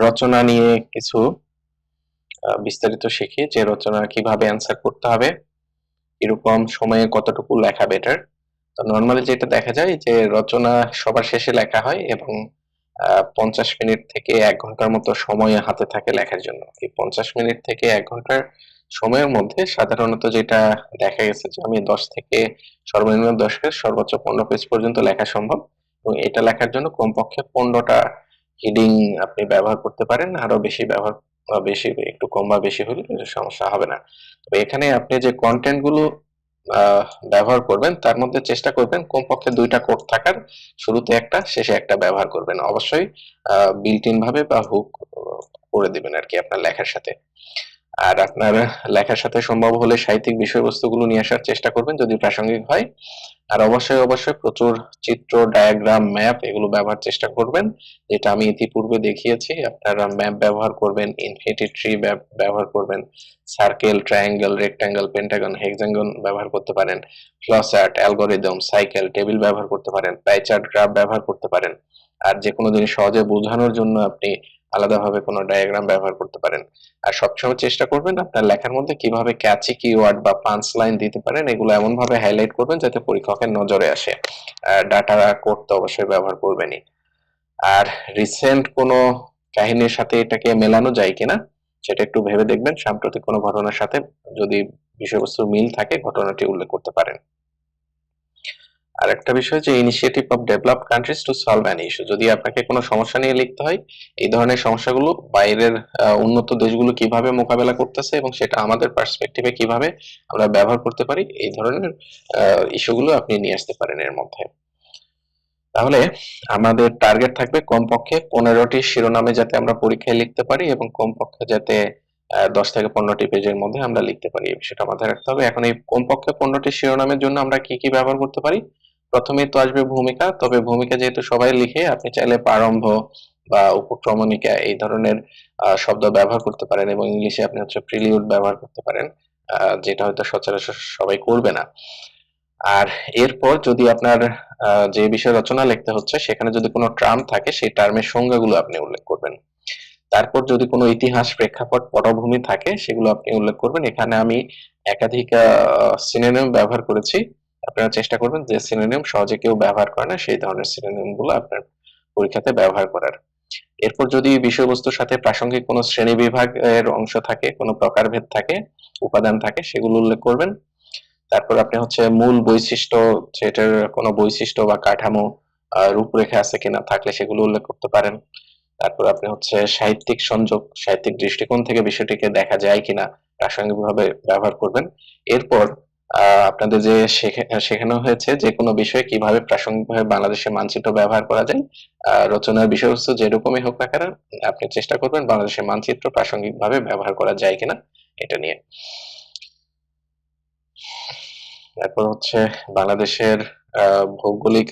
রচনা নিয়ে কিছু বিস্তারিত শিখি যে রচনা কীভাবে অ্যান্সার করতে হবে এরকম সময়ে কতটুকু লেখা বেটার তো নর্মালি যেটা দেখা যায় যে রচনা সবার শেষে লেখা হয় এবং পঞ্চাশ মিনিট থেকে এক ঘণ্টার মতো সময় হাতে থাকে লেখার জন্য। এই পঞ্চাশ মিনিট থেকে এক ঘণ্টার সময়ের মধ্যে সাধারণত যেটা দেখা গেছে যে আমি দশ থেকে সর্বনিম্ন দশ পেজ সর্বোচ্চ পনেরো পেজ পর্যন্ত লেখা সম্ভব এবং এটা লেখার জন্য কমপক্ষে পনেরোটা হিডিং আপনি ব্যবহার করতে পারেন, আরও বেশি ব্যবহার বা বেশি, একটু কম বা বেশি হলে সমস্যা হবে না। তবে এখানে আপনি যে কন্টেন্টগুলো ব্যবহার করবেন, তার মধ্যে চেষ্টা করবেন কমপক্ষে দুইটা কোড থাকার, শুরুতে একটা, শেষে একটা ব্যবহার করবেন। অবশ্যই বিল্ট ইন ভাবে বা হুক করে দিবেন আর কি আপনার লেখার সাথে। আর আপনার লেখার সাথে সম্ভব হলে সাহিত্যিক বিষয়বস্তুগুলো নিয়ে আসার চেষ্টা করবেন যদি প্রাসঙ্গিক হয়। আর অবশ্যই অবশ্যই প্রচুর চিত্র ডায়াগ্রাম ম্যাপ এগুলো ব্যবহার চেষ্টা করবেন। যেটা আমি ইতিপূর্বে দেখিয়েছি, আপনারা ম্যাপ ব্যবহার করবেন ইনফিনিটি ট্রি ব্যবহার করবেন circle triangle rectangle pentagon hexagon ব্যবহার করতে পারেন ফ্লচার্ট অ্যালগোরিদম সাইকেল টেবিল ব্যবহার করতে পারেন প্যাচার্ট গ্রাফ ব্যবহার করতে পারেন। আর যে কোনো জিনিস সহজে বোঝানোর জন্য আপনি আলাদাভাবে কোনো ডায়াগ্রাম ব্যবহার করতে পারেন। আর সবসময় চেষ্টা করবেন আপনার লেখার মধ্যে কীভাবে ক্যাচি কিওয়ার্ড বা পাঁচ লাইন দিতে পারেন, এগুলো এমন ভাবে হাইলাইট করবেন যাতে পরীক্ষকের নজরে আসে। ডাটা কোড তো অবশ্যই ব্যবহার করবেনই। আর রিসেন্ট কোনো কাহিনীর সাথে এটাকে মেলানো যায় কিনা, সেটা একটু ভেবে দেখবেন। সাম্প্রতিক কোনো ঘটনার সাথে যদি বিষয়বস্তুর মিল থাকে, ঘটনাটি উল্লেখ করতে পারেন। আর একটা বিষয় যে initiative of develop countries to solve an issue যদি আপনাকে কোনো সমস্যা নিয়ে লিখতে হয়, এই ধরনের সমস্যাগুলো বাইরের উন্নত দেশগুলো কীভাবে মোকাবেলা করতেছে এবং সেটা আমাদের পার্সপেক্টিভে কীভাবে আমরা ব্যবহার করতে পারি, এই ধরনের ইস্যুগুলো আপনি নিয়ে আসতে পারেন এর মধ্যে। তাহলে আমাদের টার্গেট থাকবে কমপক্ষে পনেরোটি শিরোনামে যাতে আমরা পরীক্ষায় লিখতে পারি এবং কমপক্ষে যাতে দশ থেকে পনেরোটি পেজের মধ্যে আমরা লিখতে পারি এই বিষয়টা মাথায় রাখতে হবে। এখন এই কমপক্ষে পনেরোটি শিরোনামের জন্য আমরা কি কি ব্যবহার করতে পারি? প্রথমেই তো আসবে ভূমিকা, তবে ভূমিকা যেহেতু সবাই লিখে, আপনি চাইলে প্রারম্ভ বা উপক্রমণিকা এই ধরনের শব্দ ব্যবহার করতে পারেন এবং ইংলিশে আপনি হচ্ছে প্রিলিউড ব্যবহার করতে পারেন যেটা হয়তো সচরাচর সবাই করবে না। আর এরপর যদি আপনার যে বিষয় রচনা লিখতে হচ্ছে, সেখানে যদি কোনো টার্ম থাকে, সেই টার্মের সংজ্ঞাগুলো আপনি উল্লেখ করবেন। তারপর যদি কোনো ইতিহাস প্রেক্ষাপট পটভূমি থাকে, সেগুলো আপনি উল্লেখ করবেন। এখানে আমি একাধিক সিনোনিম ব্যবহার করেছি। আপনারা চেষ্টা করবেন যে সিনোনিম সহজে কেউ ব্যবহার করে না, সেই ধরনের সিনোনিমগুলো আপনার পরীক্ষাতে ব্যবহার করার। এরপর যদি বিষয়বস্তুর সাথে প্রাসঙ্গিক কোনো শ্রেণি বিভাগের অংশ থাকে, কোনো প্রকারভেদ থাকে, উপাদান থাকে, সেগুলো উল্লেখ করবেন। তারপর আপনি হচ্ছে মূল বৈশিষ্ট্য, সেটার কোনো বৈশিষ্ট্য বা কাঠামো রূপরেখা আছে কিনা থাকলে সেগুলো উল্লেখ করতে পারেন। তারপর আপনি হচ্ছে সাহিত্যিক সংযোগ, সাহিত্যিক দৃষ্টিকোণ থেকে বিষয়টিকে দেখা যায় কিনা প্রাসঙ্গিকভাবে ব্যবহার করবেন। এরপর আপনাদের যে শেখা- শেখানো হয়েছে যে কোনো বিষয়ে কীভাবে প্রাসঙ্গিকভাবে বাংলাদেশের মানচিত্র ব্যবহার করা যায় রচনার বিষয়বস্তু যেরকমই হোক না কেন, আপনি চেষ্টা করবেন বাংলাদেশের মানচিত্র প্রাসঙ্গিকভাবে ব্যবহার করা যায় কিনা এটা নিয়ে। তারপর হচ্ছে বাংলাদেশের ভৌগোলিক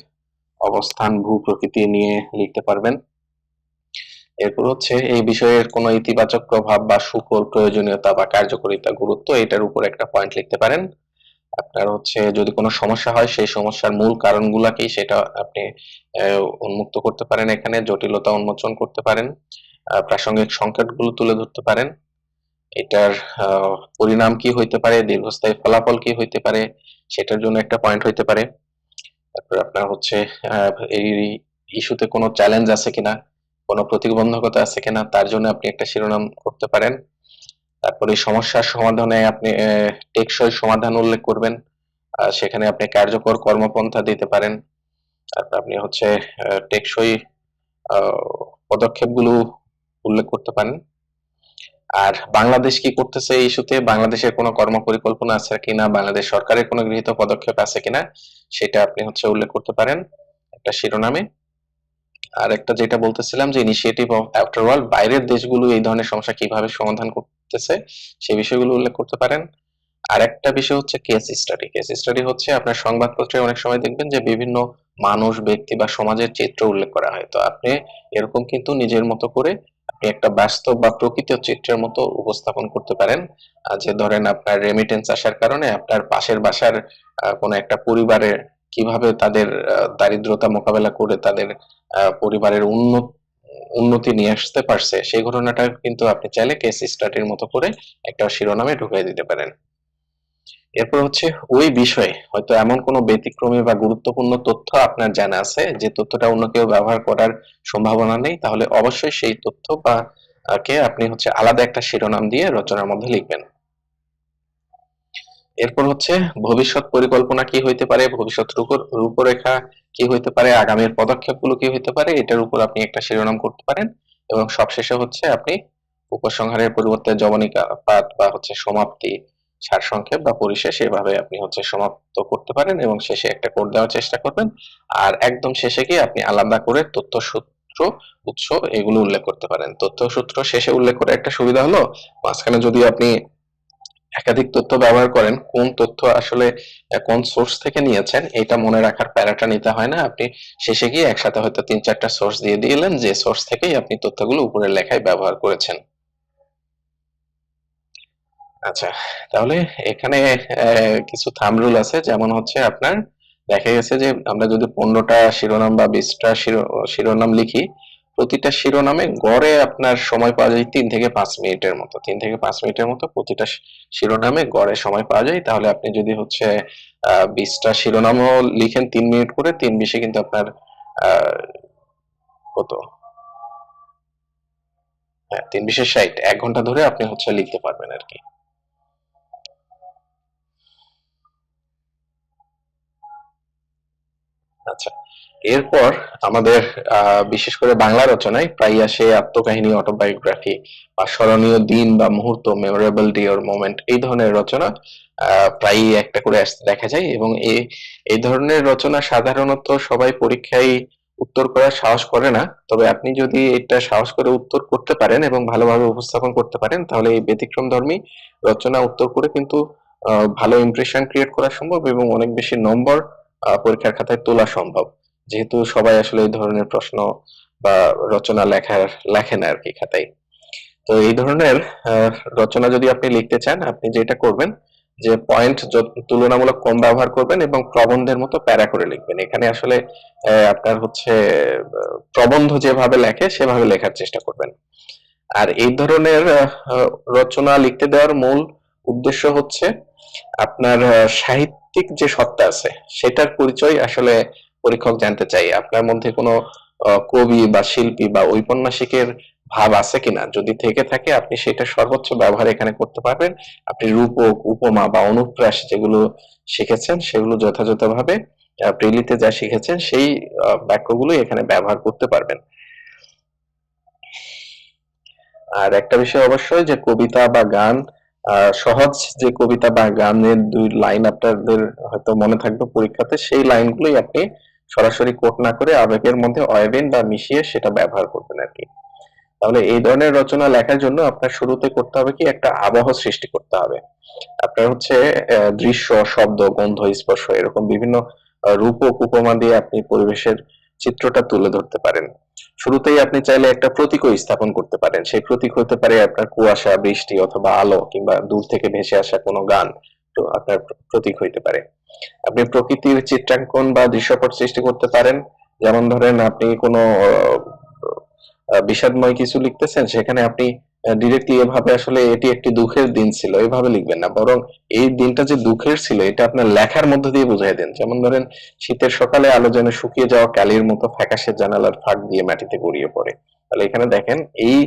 অবস্থান ভূ প্রকৃতি নিয়ে লিখতে পারবেন। এরপর হচ্ছে এই বিষয়ের কোনো ইতিবাচক প্রভাব বা সুফল প্রয়োজনীয়তা বা কার্যকারিতা গুরুত্ব এটার উপর একটা পয়েন্ট লিখতে পারেন। আপনার হচ্ছে যদি কোনো সমস্যা হয়, সেই সমস্যার মূল কারণগুলা কি সেটা আপনি উন্মুক্ত করতে পারেন এখানে, জটিলতা উন্মোচন করতে পারেন প্রাসঙ্গিক সংকটগুলো তুলে ধরতে পারেন। এটার পরিণাম কি হইতে পারে, দীর্ঘস্থায়ী ফলাফল কি হইতে পারে, সেটার জন্য একটা পয়েন্ট হইতে পারে। তারপর আপনার হচ্ছে এই ইস্যুতে কোনো চ্যালেঞ্জ আছে কিনা কোনো প্রতিবন্ধকতা আছে কিনা তার জন্য আপনি একটা শিরোনাম করতে পারেন। তারপরে সমস্যার সমাধানে আপনি টেকসই সমাধান উল্লেখ করবেন। সেখানে আপনি কার্যকর কর্মপন্থা দিতে পারেন। তারপর আপনি হচ্ছে টেকসই পদক্ষেপগুলো উল্লেখ করতে পারেন। আর বাংলাদেশ কি করতেছে এই ইস্যুতে? বাংলাদেশের কোনো কর্ম পরিকল্পনা আছে কিনা? বাংলাদেশ সরকারের কোনো গৃহীত পদক্ষেপ আছে কিনা? সেটা আপনি হচ্ছে উল্লেখ করতে পারেন একটা শিরোনামে। আর একটা যেটা বলতেছিলাম যে ইনিশিয়েটিভ অফ আফটার অল বাইরের দেশগুলো এই ধরনের সমস্যা কীভাবে সমাধান করতেছে সেই বিষয়গুলো উল্লেখ করতে পারেন। আর একটা বিষয় হচ্ছে কেস স্টাডি কেস স্টাডি হচ্ছে আপনার সংবাদপত্রে অনেক সময় দেখবেন যে বিভিন্ন মানুষ, ব্যক্তি বা সমাজের চিত্র উল্লেখ করা হয়। তো আপনি এরকম কিন্তু নিজের মতো করে আপনি একটা বাস্তব বা প্রকৃত চিত্রের মতো উপস্থাপন করতে পারেন। যে ধরেন আপনার রেমিটেন্স আসার কারণে আপনার পাশের বাসার কোনো একটা পরিবারের কীভাবে তাদের দারিদ্রতা মোকাবেলা করে তাদের পরিবারের উন্নত, উন্নতি নিয়ে আসতে পারছে, সেই ঘটনাটা কিন্তু আপনি চাইলে কেস স্টাডির মতো করে একটা শিরোনামে ঢুকিয়ে দিতে পারেন। এরপর হচ্ছে, ওই বিষয়ে হয়তো এমন কোনো ব্যতিক্রমী বা গুরুত্বপূর্ণ তথ্য আপনার জানা আছে, যে তথ্যটা অন্য কেউ ব্যবহার করার সম্ভাবনা নেই, তাহলে অবশ্যই সেই তথ্য বা কে আপনি হচ্ছে আলাদা একটা শিরোনাম দিয়ে রচনার মধ্যে লিখবেন। এরপর হচ্ছে, ভবিষ্যৎ পরিকল্পনা কি হইতে পারে, ভবিষ্যৎ রূপ- রূপরেখা কি হইতে পারে, আগামীর পদক্ষেপগুলো কি হইতে পারে, এটার উপর আপনি একটা শিরোনাম করতে পারেন। এবং সবশেষে হচ্ছে আপনি উপসংহারের পরিবর্তে জবনিকা পাঠ বা হচ্ছে সমাপ্তি সারসংক্ষেপ বা পরিশেষ এভাবে আপনি হচ্ছে সমাপ্ত করতে পারেন এবং শেষে একটা কোড দেওয়ার চেষ্টা করবেন। আর একদম শেষে গিয়ে আপনি আলাদা করে তথ্য সূত্র উৎস এগুলো উল্লেখ করতে পারেন। তথ্য সূত্র শেষে উল্লেখ করে একটা সুবিধা হলো, মাঝখানে যদি আপনি একাধিক তথ্য ব্যবহার করেন, কোন তথ্য আসলে কোন সোর্স থেকে নিয়েছেন, এটা মনে রাখার প্যারাটা নিতে হয় না। আপনি শেষে গিয়ে একসাথে হয়তো তিন চারটা সোর্স দিয়ে দিলেন, যে সোর্স থেকেই আপনি তথ্যগুলো উপরের লেখায় ব্যবহার করেছেন। আচ্ছা তাহলে এখানে কিছু থাম রুল আছে। যেমন হচ্ছে আপনার, দেখা গেছে যে আমরা যদি পনেরোটা শিরোনাম বা বিশটা শিরো- শিরোনাম লিখি প্রতিটা শিরোনামে গড়ে আপনার সময় পাওয়া যায় তিন থেকে পাঁচ মিনিটের মতো। তিন থেকে পাঁচ মিনিটের মতো প্রতিটা শিরোনামে গড়ে সময় পাওয়া যায়। তাহলে আপনি যদি হচ্ছে বিশটা শিরোনামও লিখেন তিন মিনিট করে, তিন বিশে কিন্তু আপনার আহ কত? হ্যাঁ তিন বিশে ষাট। এক ঘণ্টা ধরে আপনি হচ্ছে লিখতে পারবেন আর কি। আচ্ছা। এরপর আমাদের বিশেষ করে বাংলা রচনায় প্রায় আসে আত্মকাহিনী অটোবায়োগ্রাফি বা স্মরণীয় দিন বা মুহূর্ত মেমোরেবল ডে অর মোমেন্ট এই ধরনের রচনা প্রায়ই একটা করে আসতে দেখা যায় এবং এই ধরনের রচনা সাধারণত সবাই পরীক্ষায় উত্তর করার সাহস করে না। তবে আপনি যদি এটা সাহস করে উত্তর করতে পারেন এবং ভালোভাবে উপস্থাপন করতে পারেন, তাহলে এই ব্যতিক্রম ধর্মী রচনা উত্তর করে কিন্তু ভালো ইমপ্রেশন ক্রিয়েট করা সম্ভব এবং অনেক বেশি নম্বর পরীক্ষার খাতায় তোলা সম্ভব। যেহেতু সবাই আসলে এই ধরনের প্রশ্ন বা রচনা লেখার, লেখে না আর কি খাতায়। তো এই ধরনের রচনা যদি আপনি লিখতে চান, আপনি যেটা করবেন যে পয়েন্ট তুলনামূলক কম ব্যবহার করবেন এবং প্রবন্ধের মতো প্যারা করে লিখবেন। এখানে আসলে আপনার হচ্ছে প্রবন্ধ যেভাবে লেখে সেভাবে লেখার চেষ্টা করবেন। আর এই ধরনের রচনা লিখতে দেওয়ার মূল উদ্দেশ্য হচ্ছে আপনার সাহিত্যিক যে সত্তা আছে, সেটার পরিচয় আসলে পরীক্ষক জানতে চাই, আপনার মধ্যে কোনো কবি বা শিল্পী বা ঔপন্যাসিকের ভাব আছে কিনা? যদি থেকে থাকে, আপনি সেটা সর্বোচ্চ ব্যবহার এখানে করতে পারবেন। আপনি রূপক, উপমা বা অনুপ্রাস যেগুলো শিখেছেন, সেগুলো যথাযথভাবে প্রেলিতে যা শিখেছেন, সেই বাক্যগুলো এখানে ব্যবহার করতে পারবেন। আর একটা বিষয় অবশ্যই যে কবিতা বা গান সহজ যে কবিতা বা গানের দুই লাইন আপনাদের হয়তো মনে থাকবে পরীক্ষাতে, সেই লাইনগুলোই আপনি সরাসরি কোট না করে আবেগের মধ্যে অয়বেন বা মিশিয়ে সেটা ব্যবহার করবেন আর কি। তাহলে এই ধরনের রচনা লেখার জন্য আপনার শুরুতে করতে হবে কি, একটা আবহ সৃষ্টি করতে হবে। আপনার হচ্ছে দৃশ্য, শব্দ, গন্ধ, স্পর্শ এরকম বিভিন্ন রূপক উপমা দিয়ে আপনি পরিবেশের চিত্রটা তুলে ধরতে পারেন। শুরুতেই আপনি চাইলে একটা প্রতীক স্থাপন করতে পারেন। সেই প্রতীক হতে পারে আপনার কুয়াশা, বৃষ্টি অথবা আলো কিংবা দূর থেকে ভেসে আসা কোনো গান, তো আপনার প্রতীক হইতে পারে। আপনি প্রকৃতির চিত্রাঙ্কন বা দৃশ্যপট সৃষ্টি করতে পারেন। যেমন ধরেন আপনি কোনো বিষাদময় কিছু লিখতেছেন, সেখানে আপনি ডিরেক্টলি এভাবে আসলে এটি একটি দুঃখের দিন ছিল, এভাবে লিখবেন না। বরং এই দিনটা যে দুঃখের ছিল, এটা আপনার লেখার মধ্য দিয়ে বুঝাই দেন। যেমন ধরেন, শীতের সকালে আলো যেন শুকিয়ে যাওয়া কালির মতো ফ্যাকাশে জানালার ফাঁক দিয়ে মাটিতে গড়িয়ে পড়ে। তাহলে এখানে দেখেন, এই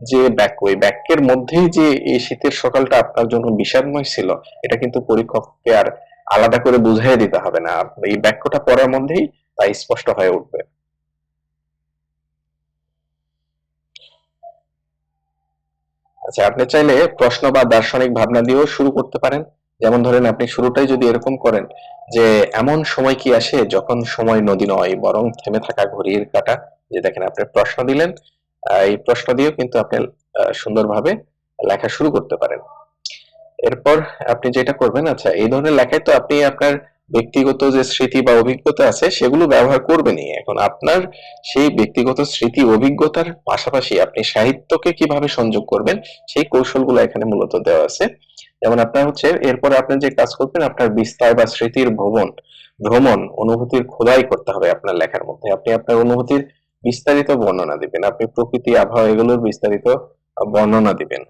যে বাক্য এই বাক্যের মধ্যেই যে এই শীতের সকালটা আপনার জন্য বিষাদময় ছিল, এটা কিন্তু পরীক্ষককে আর আলাদা করে বুঝাই দিতে হবে না। এই বাক্যটা পড়ার মধ্যেই তা স্পষ্ট হয়ে উঠবে। আচ্ছা আপনি চাইলে প্রশ্ন বা দার্শনিক ভাবনা দিয়েও শুরু করতে পারেন। যেমন ধরেন, আপনি শুরুটাই যদি এরকম করেন যে, এমন সময় কি আসে যখন সময় নদী নয়, বরং থেমে থাকা ঘড়ির কাঁটা? যে দেখেন, আপনি প্রশ্ন দিলেন। এই প্রশ্ন দিয়েও কিন্তু আপনি সুন্দরভাবে লেখা শুরু করতে পারেন। এরপর আপনি যেটা করবেন আচ্ছা এই ধরনের লেখায় তো আপনি আপনার ব্যক্তিগত যে স্মৃতি বা অভিজ্ঞতা আছে, সেগুলো ব্যবহার করবেনই। এখন আপনার সেই ব্যক্তিগত স্মৃতি, অভিজ্ঞতার পাশাপাশি আপনি সাহিত্যকে কীভাবে সংযোগ করবেন, সেই কৌশলগুলো এখানে মূলত দেওয়া আছে। যেমন আপনার হচ্ছে, এরপর আপনি যে কাজ করবেন, আপনার বিস্তার বা স্মৃতির ভ্রমণ ভ্রমণ, অনুভূতির খোদাই করতে হবে আপনার লেখার মধ্যে। আপনি আপনার অনুভূতির বিস্তারিত বর্ণনা দিবেন, আপনি প্রকৃতি, আবহাওয়া, এগুলোর বিস্তারিত বর্ণনা দিবেন।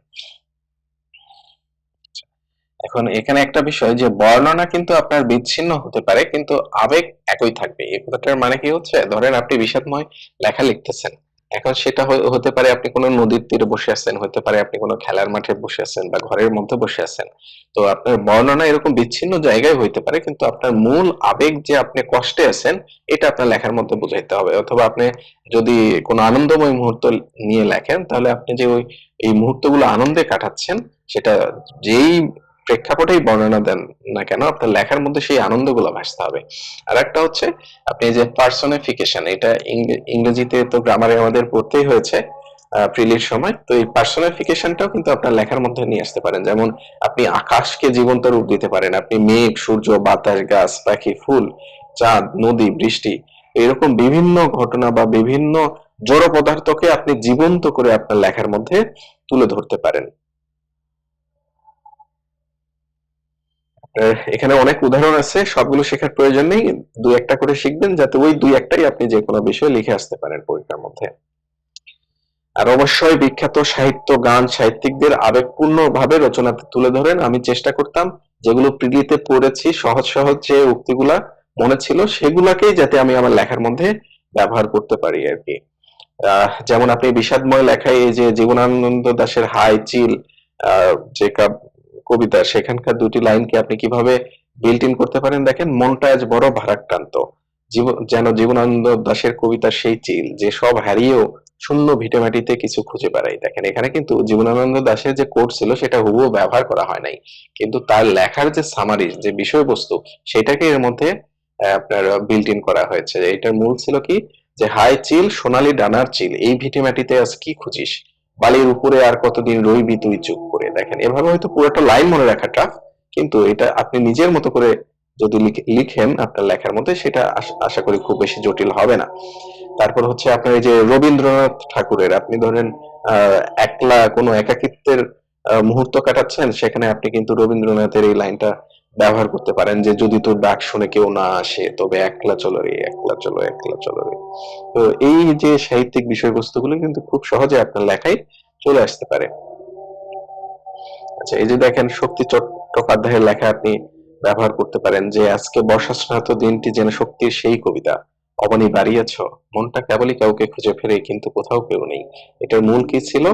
এখন এখানে একটা বিষয় যে, বর্ণনা কিন্তু আপনার বিচ্ছিন্ন হতে পারে, কিন্তু আবেগ একই থাকবে। এই কথাটার মানে কি হচ্ছে? ধরেন আপনি বিষাদময় লেখা লিখতেছেন। এখন সেটা হতে পারে আপনি কোনো নদীর তীরে বসে আছেন, হতে পারে আপনি কোনো খেলার মাঠে বসে আছেন বা ঘরের মধ্যে বসে আছেন। তো আপনার বর্ণনা এরকম বিচ্ছিন্ন জায়গায় হইতে পারে, কিন্তু আপনার মূল আবেগ যে আপনি কষ্টে আছেন, এটা আপনার লেখার মধ্যে বোঝাইতে হবে। অথবা আপনি যদি কোনো আনন্দময় মুহূর্ত নিয়ে লেখেন, তাহলে আপনি যে ওই, এই মুহূর্তগুলো আনন্দে কাটাচ্ছেন, সেটা যেই প্রেক্ষাপটেই বর্ণনা দেন না কেন, আপনার লেখার মধ্যে সেই আনন্দগুলো ভাসতে হবে। আর একটা হচ্ছে, আপনি যে পার্সোনিফিকেশন এটা ইংরেজিতে তো গ্রামারে আমাদের পড়তেই হয়েছে প্রিলির সময়, তো এই পার্সোনিফিকেশনটাও কিন্তু আপনার লেখার মধ্যে নিয়ে আসতে পারেন। যেমন আপনি আকাশকে জীবন্ত রূপ দিতে পারেন, আপনি মেঘ, সূর্য, বাতাস, গাছ, পাখি, ফুল, চাঁদ, নদী, বৃষ্টি, এরকম বিভিন্ন ঘটনা বা বিভিন্ন জড় পদার্থকে আপনি জীবন্ত করে আপনার লেখার মধ্যে তুলে ধরতে পারেন আপনার এখানে অনেক উদাহরণ আছে, সবগুলো শেখার প্রয়োজন নেই। দুই একটা করে শিখবেন যাতে ওই দুই একটাই আপনি যে কোনো বিষয়ে লিখে আসতে পারেন পরীক্ষার মধ্যে। আর অবশ্যই বিখ্যাত সাহিত্য, গান, সাহিত্যিকদের আবেগপূর্ণ ভাবে রচনাতে তুলে ধরেন। আমি চেষ্টা করতাম যেগুলো প্রিলিতে পড়েছি, সহজ সহজ যে উক্তিগুলা মনে ছিল সেগুলাকেই যাতে আমি আমার লেখার মধ্যে ব্যবহার করতে পারি আর কি। যেমন আপনি বিষাদময় লেখায় এই যে জীবনানন্দ দাশের হাই চিল যে কাব- কবিতা, সেখানকার দুটি লাইনকে আপনি কীভাবে বিল্ট ইন করতে পারেন? দেখেন মনটা আজ বড় ভারাক্রান্ত। যেন জীবনানন্দ দাশের কবিতার সেই চিল, যে সব হারিয়েও শূন্য ভিটেমাটিতে কিছু খুঁজে বেড়াই দেখেন, এখানে কিন্তু জীবনানন্দ দাশের যে কোড ছিল, সেটা হুবহু ব্যবহার করা হয় নাই। কিন্তু তার লেখার যে সামারি যে বিষয়বস্তু, সেটাকে এর মধ্যে আপনার বিল্ট ইন করা হয়েছে। এটার মূল ছিল কি? যে হাই চিল, সোনালি ডানার চিল, এই ভিটেমাটিতে আজ কি খুঁজিস? বালির উপরে আর কতদিন রইবি তুই চুপ করে? দেখেন, এভাবে হয়তো পুরোটা লাইন মনে রাখা টাফ কিন্তু এটা আপনি নিজের মতো করে যদি লিখেন আপনার লেখার মধ্যে, সেটা আশা করি খুব বেশি জটিল হবে না। তারপর হচ্ছে আপনার এই যে রবীন্দ্রনাথ ঠাকুরের, আপনি ধরেন একলা কোনো একাকিত্বের মুহূর্ত কাটাচ্ছেন, সেখানে আপনি কিন্তু রবীন্দ্রনাথের এই লাইনটা ব্যবহার করতে পারেন যে যদি তোর ডাক শুনে কেউ না আসে, তবে একলা চলো রে, একলা চলো একলা চলো রে। তো এই যে সাহিত্যিক বিষয়বস্তুগুলো কিন্তু খুব সহজে আপনার লেখায় চলে আসতে পারে। আচ্ছা এই যে দেখেন শক্তি চট্টোপাধ্যায়ের লেখা আপনি ব্যবহার করতে পারেন যে, আজকে বর্ষা স্নাত দিনটি যেন শক্তির সেই কবিতা। অবনী বাড়িয়েছ। মনটা কেবলই কাউকে খুঁজে ফেরে, কিন্তু কোথাও কেউ নেই। এটার মূল কি ছিল?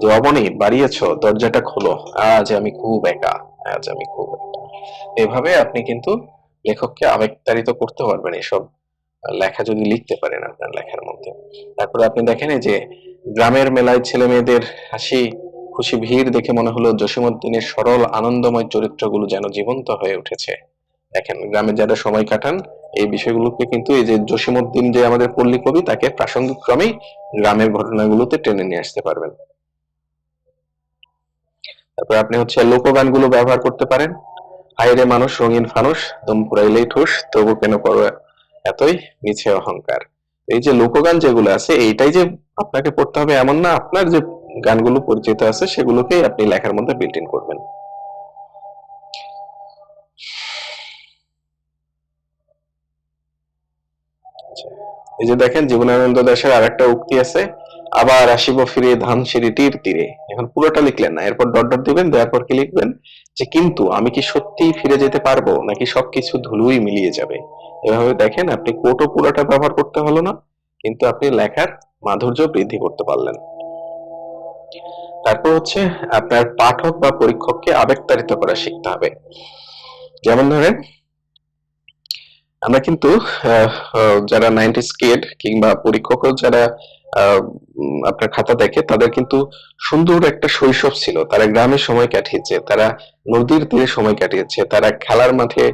যে, অবনী, বাড়িয়েছ, দরজাটা খোলো। আজ আমি খুব একা, আজ আমি খুব একা। এভাবে আপনি কিন্তু লেখককে আবেগতাড়িত করতে পারবেন এসব লেখা যদি লিখতে পারেন আপনার লেখার মধ্যে। তারপরে আপনি দেখেন যে গ্রামের মেলায় ছেলে মেয়েদের হাসি, খুশি, ভিড় দেখে মনে হলো জসীমউদ্দিনের সরল, আনন্দময় চরিত্রগুলো যেন জীবন্ত হয়ে উঠেছে। দেখেন, গ্রামে যারা সময় কাটান, এই বিষয়গুলোকে কিন্তু এই যে জসীমউদ্দিন যে আমাদের পল্লী কবি, তাকে প্রাসঙ্গিক ক্রমেই গ্রামের ঘটনাগুলোতে টেনে নিয়ে আসতে পারবেন। তারপর আপনি হচ্ছে লোকগানগুলো ব্যবহার করতে পারেন। হাইরে মানুষ, রঙিন ফানুষ, দম পুরাইলেই ঠুস, তবু কেন করো এতই মিছে অহংকার? এই যে লোকগান যেগুলো আছে, এইটাই যে আপনাকে পড়তে হবে এমন না, আপনার যে গানগুলো পরিচিত আছে, সেগুলোকেই আপনি লেখার মধ্যে বিল্ট ইন করবেন। এই যে দেখেন, জীবনানন্দ দাশের আরেকটা উক্তি আছে আবার আসিব ফিরে ধান সিঁড়িটির তীরে। এখন পুরোটা লিখলেন না, এরপর ডট ডট দিবেন, দেওয়ার পর কি লিখবেন? যে কিন্তু আমি কি সত্যিই ফিরে যেতে পারব, নাকি সবকিছু ধুলোই মিলিয়ে যাবে? এভাবে দেখেন আপনি কোটো পুরোটা ব্যবহার করতে হলো না, কিন্তু আপনি লেখার মাধুর্য বৃদ্ধি করতে পারলেন। তারপর হচ্ছে আপনার পাঠক বা পরীক্ষককে আবেগতাড়িত করা শিখতে হবে। যেমন ধরেন, আমরা কিন্তু যারা নাইনটি স্কেড কিংবা পরীক্ষকও যারা আপনার খাতা দেখে, তাদের কিন্তু সুন্দর একটা শৈশব ছিল। তারা গ্রামে সময় কাটিয়েছে, তারা নদীর তীরে সময় কাটিয়েছে, তারা খেলার মাঠে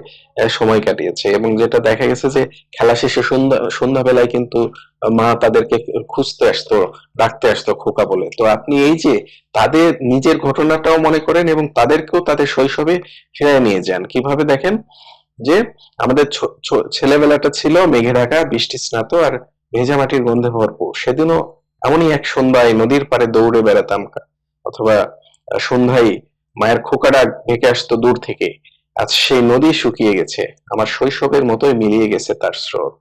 সময় কাটিয়েছে এবং যেটা দেখা গেছে যে, খেলা শেষে সন্ধ্যা, সন্ধ্যাবেলায় কিন্তু মা তাদেরকে খুঁজতে আসতো, ডাকতে আসতো খোকা বলে। তো আপনি এই যে, তাদের নিজের ঘটনাটাও মনে করেন এবং তাদেরকেও তাদের শৈশবে ফিরিয়ে নিয়ে যান। কীভাবে দেখেন? যে, আমাদের ছেলেবেলাটা ছিল মেঘে ঢাকা, বৃষ্টি স্নাত, আর ভেজা মাটির গন্ধে ভরপুর। সেদিনও এমনই এক সন্ধ্যায় নদীর পাড়ে দৌড়ে বেড়াতাম অথবা সন্ধ্যায় মায়ের খোকাটা ভেকে আসতো দূর থেকে। আজ সেই নদী শুকিয়ে গেছে। আমার শৈশবের মতোই মিলিয়ে গেছে তার স্রোত।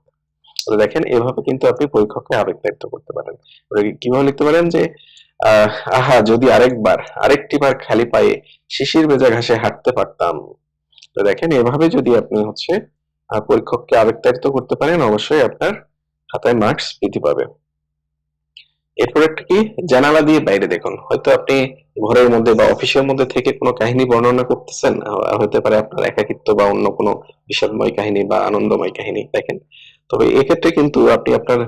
দেখেন এভাবে কিন্তু আপনি পরীক্ষককে আবেগতাড়িত করতে পারেন। কীভাবে লিখতে পারেন যে আহ, যদি আরেকবার আরেকটি বার খালি পায়ে শিশির ভেজা ঘাসে হাঁটতে পারতাম। তো দেখেন এভাবে যদি আপনি হচ্ছে পরীক্ষককে আবেগতাড়িত করতে পারেন অবশ্যই আপনার খাতায় মার্কস বৃদ্ধি পাবে। এরপর একটা কি? জানালা দিয়ে বাইরে দেখুন। হয়তো আপনি ঘরের মধ্যে বা অফিসের মধ্যে থেকে কোনো কাহিনী বর্ণনা করতেছেন হতে পারে আপনার একাকিত্ব বা অন্য কোনো বিষাদময় কাহিনী বা আনন্দময় কাহিনী, দেখেন। তবে এক্ষেত্রে কিন্তু আপনি আপনার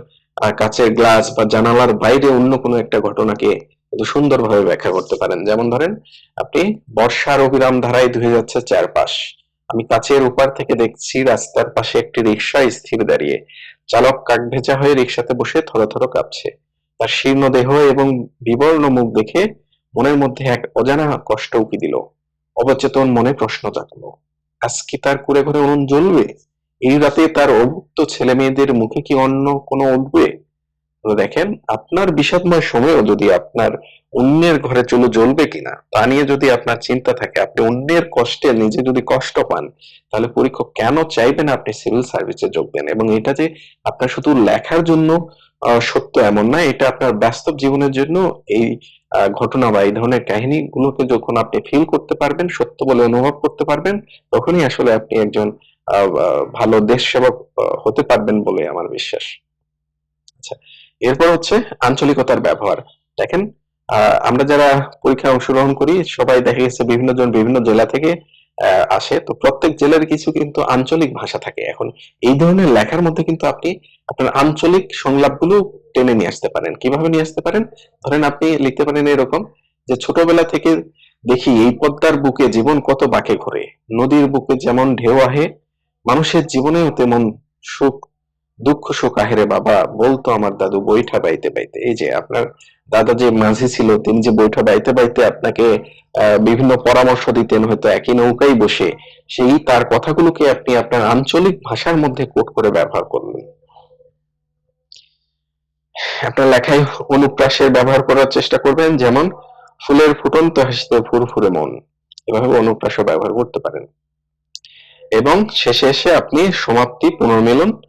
কাচের গ্লাস বা জানালার বাইরে অন্য কোনো একটা ঘটনাকে কিন্তু সুন্দরভাবে ব্যাখ্যা করতে পারেন। যেমন ধরেন, আপনি বর্ষার অবিরাম ধারায় ধুয়ে যাচ্ছে চারপাশ আমি কাচের উপার থেকে দেখছি রাস্তার পাশে একটি রিক্সা স্থির দাঁড়িয়ে। চালক কাকভেজা হয়ে রিক্সাতে বসে থরো থরো কাঁপছে। তার শীর্ণ দেহ এবং বিবর্ণ মুখ দেখে মনের মধ্যে এক অজানা কষ্ট উকি দিল। অবচেতন মনে প্রশ্ন জাগলো, আজ কি তার কুড়ে ঘরে উনুন জ্বলবে? এই রাতে তার অভুক্ত ছেলে মেয়েদের মুখে কি অন্য কোনো উঠবে? দেখেন, আপনার বিষাদময় সময়েও যদি আপনার অন্যের ঘরে চুলো জ্বলবে কিনা, তা নিয়ে যদি আপনার চিন্তা থাকে, আপনি অন্যের কষ্টে নিজে যদি কষ্ট পান, তাহলে পরীক্ষক কেন চাইবেন আপনি সিভিল সার্ভিসে যোগ দেন? এবং এটা যে আপনার শুধু লেখার জন্য সত্য এমন না, এটা আপনার বাস্তব জীবনের জন্য এই ঘটনা বা এই ধরনের কাহিনীগুলোকে যখন আপনি ফিল করতে পারবেন, সত্য বলে অনুভব করতে পারবেন, তখনই আসলে আপনি একজন ভালো দেশ সেবক হতে পারবেন বলে আমার বিশ্বাস। আচ্ছা এরপর হচ্ছে আঞ্চলিকতার ব্যবহার। দেখেন আমরা যারা পরীক্ষায় অংশগ্রহণ করি, সবাই দেখা গেছে বিভিন্ন জন বিভিন্ন জেলা থেকে আসে। তো প্রত্যেক জেলার কিছু কিন্তু আঞ্চলিক ভাষা থাকে এখন। এই ধরনের লেখার মধ্যে কিন্তু আপনি আপনার আঞ্চলিক সংলাপগুলো টেনে নিয়ে আসতে পারেন। কীভাবে নিয়ে আসতে পারেন? ধরেন আপনি লিখতে পারেন এরকম যে, ছোটবেলা থেকে দেখি এই পদ্মার বুকে জীবন কত বাঁকে ঘোরে। নদীর বুকে যেমন ঢেউ আহে, মানুষের জীবনেও তেমন সুখ দুঃখ সুখ আহেরে বাবা বলতো আমার দাদু বইটা বাইতে বাইতে। এই যে আপনার দাদা যে মাঝি ছিল, তিনি যে বইটা বাইতে বাইতে আপনাকে বিভিন্ন পরামর্শ দিতেন, হয়তো একই নৌকায় বসে, সেই তার কথাগুলোকে আপনি আপনার আঞ্চলিক ভাষার মধ্যে কোট করে ব্যবহার করলেন? আপনার লেখায় অনুপ্রাসের ব্যবহার করার চেষ্টা করবেন, যেমন, ফুলের ফুটন্ত হাসিতে ফুরফুরে মন। এভাবে অনুপ্রাস ব্যবহার করতে পারেন। এবং শেষে এসে আপনি সমাপ্তি, পুনর্মিলন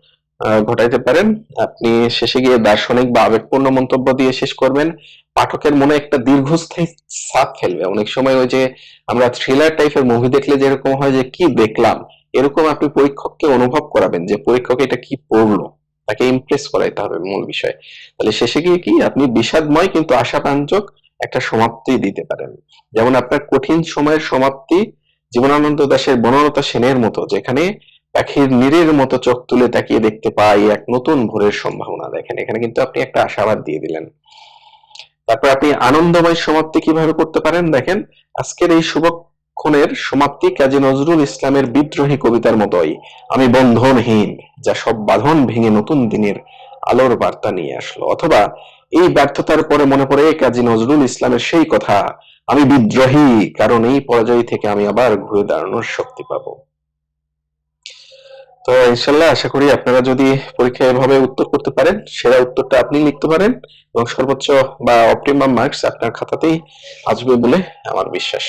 ঘটাইতে পারেন। আপনি শেষে গিয়ে দার্শনিক বা আবেগপূর্ণ মন্তব্য দিয়ে শেষ করবেন। পাঠকের মনে একটা দীর্ঘস্থায়ী ছাপ ফেলবে। অনেক সময় ওই যে আমরা থ্রিলার টাইপের মুভি দেখলে যেরকম হয় যে, কি দেখলাম? এরকম আপনি পরীক্ষককে অনুভব করাবেন যে, পরীক্ষক এটা কি পড়ল? তাকে ইমপ্রেস করাইতে হবে মূল বিষয়। তাহলে শেষে গিয়ে কি? আপনি বিষাদময় কিন্তু আশাব্যঞ্জক একটা সমাপ্তি দিতে পারেন। যেমন আপনার কঠিন সময়ের সমাপ্তি জীবনানন্দ দাশের বনলতা সেনের মতো, যেখানে পাখির নীরের মতো চোখ তুলে তাকিয়ে দেখতে পাই এক নতুন ভোরের সম্ভাবনা। দেখেন, এখানে কিন্তু আপনি একটা আশাবাদ দিয়ে দিলেন। তারপর আপনি আনন্দময় সমাপ্তি কীভাবে করতে পারেন? দেখেন, আজকের এই শুভক্ষণের সমাপ্তি কাজী নজরুল ইসলামের বিদ্রোহী কবিতার মতোই। আমি বন্ধনহীন, যা সব বাঁধন ভেঙে নতুন দিনের আলোর বার্তা নিয়ে আসলো। অথবা, এই ব্যর্থতার পরে মনে পড়ে কাজী নজরুল ইসলামের সেই কথা, আমি বিদ্রোহী, কারণ এই পরাজয় থেকে আমি আবার ঘুরে দাঁড়ানোর শক্তি পাবো। তো ইনশাল্লাহ আশা করি আপনারা যদি পরীক্ষা এভাবে উত্তর করতে পারেন, সেরা উত্তরটা আপনি লিখতে পারেন এবং সর্বোচ্চ বা অপটিমাম মার্কস আপনার খাতাতেই আসবে বলে আমার বিশ্বাস।